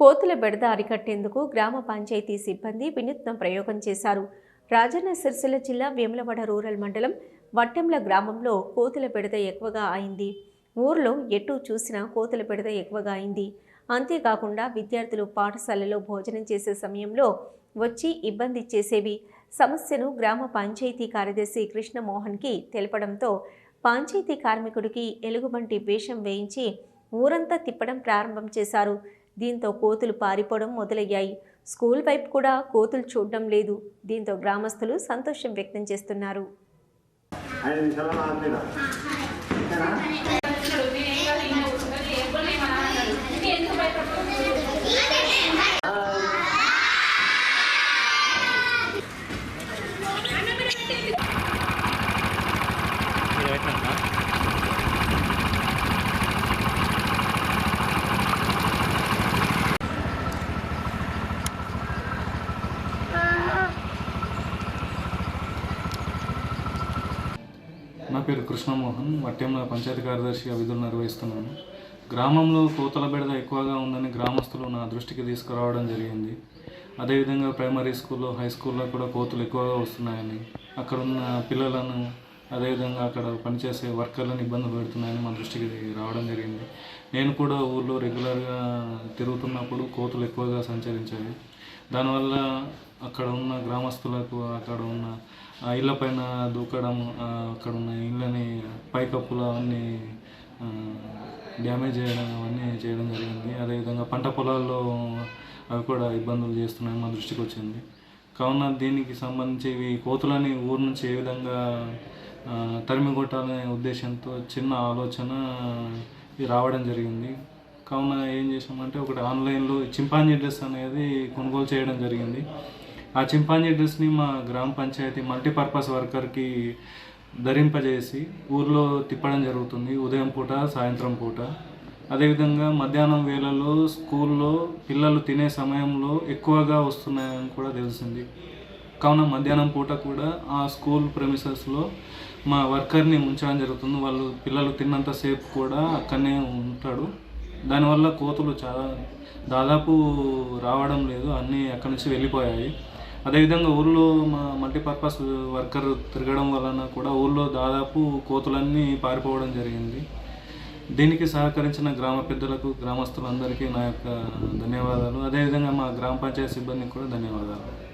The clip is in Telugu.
కోతుల బెడద అరికట్టేందుకు గ్రామ పంచాయతీ సిబ్బంది వినూత్న ప్రయోగం చేశారు. రాజన్న సిరిసిల్ల జిల్లా వేములవాడ రూరల్ మండలం వట్టెంల గ్రామంలో కోతుల బెడద ఎక్కువగా అయింది. ఊర్లో ఎటు చూసినా కోతుల బెడద ఎక్కువగా అయింది. అంతేకాకుండా విద్యార్థులు పాఠశాలలో భోజనం చేసే సమయంలో వచ్చి ఇబ్బంది చేసేవి. సమస్యను గ్రామ పంచాయతీ కార్యదర్శి కృష్ణమోహన్కి తెలపడంతో పంచాయతీ కార్మికుడికి ఎలుగుబంటి వేషం వేయించి ఊరంతా తిప్పడం ప్రారంభం చేశారు. దీంతో కోతులు పారిపోవడం మొదలయ్యాయి. స్కూల్ వైపు కూడా కోతులు చూడడం లేదు. దీంతో గ్రామస్తులు సంతోషం వ్యక్తం చేస్తున్నారు. నా పేరు కృష్ణమోహన్ వట్టెంల పంచాయతీ కార్యదర్శిగా విధులు నిర్వహిస్తున్నాను. గ్రామంలో కోతల బెడద ఎక్కువగా ఉందని గ్రామస్తులు నా దృష్టికి తీసుకురావడం జరిగింది. అదేవిధంగా ప్రైమరీ స్కూల్లో హై స్కూల్లో కూడా కోతులు ఎక్కువగా వస్తున్నాయని అక్కడున్న పిల్లలను అదేవిధంగా అక్కడ పనిచేసే వర్కర్లను ఇబ్బంది పెడుతున్నాయని మన దృష్టికి రావడం జరిగింది. నేను కూడా ఊళ్ళో రెగ్యులర్గా తిరుగుతున్నప్పుడు కోతులు ఎక్కువగా సంచరించాయి. దానివల్ల అక్కడ ఉన్న గ్రామస్తులకు అక్కడ ఉన్న ఆ ఇళ్ళపైన దూకడం అక్కడ ఉన్న ఇళ్ళని పైకప్పులు అవన్నీ డ్యామేజ్ చేయడం అవన్నీ చేయడం జరిగింది. అదేవిధంగా పంట పొలాల్లో అవి కూడా ఇబ్బందులు చేస్తున్నాయి మా దృష్టికి వచ్చింది. కావున దీనికి సంబంధించి ఇవి కోతులని ఊరు నుంచి ఏ విధంగా తరిమి కొట్టాలనే ఉద్దేశంతో చిన్న ఆలోచన రావడం జరిగింది. కావున ఏం చేసామంటే ఒకటి ఆన్లైన్లో చింపాంజీ డ్రెస్ అనేది కొనుగోలు చేయడం జరిగింది. ఆ చింపాంజీ డ్రెస్ని మా గ్రామ పంచాయతీ మల్టీపర్పస్ వర్కర్కి ధరింపజేసి ఊర్లో తిప్పడం జరుగుతుంది ఉదయం పూట సాయంత్రం పూట. అదేవిధంగా మధ్యాహ్నం వేళలో స్కూల్లో పిల్లలు తినే సమయంలో ఎక్కువగా వస్తున్నాయని కూడా తెలిసింది. కావున మధ్యాహ్నం పూట కూడా ఆ స్కూల్ ప్రెమిసెస్లో మా వర్కర్ని ఉంచడం జరుగుతుంది. వాళ్ళు పిల్లలు తిన్నంతసేపు కూడా అక్కడనే ఉంటాడు. దానివల్ల కోతులు చాలా దాదాపు రావడం లేదు. అన్నీ అక్కడి నుంచి వెళ్ళిపోయాయి. అదేవిధంగా ఊళ్ళో మా మల్టీపర్పస్ వర్కర్ తిరగడం వలన కూడా ఊళ్ళో దాదాపు కోతులన్నీ పారిపోవడం జరిగింది. దీనికి సహకరించిన గ్రామ పెద్దలకు గ్రామస్తులందరికీ నా యొక్క ధన్యవాదాలు. అదేవిధంగా మా గ్రామ పంచాయతీ సిబ్బందికి కూడా ధన్యవాదాలు.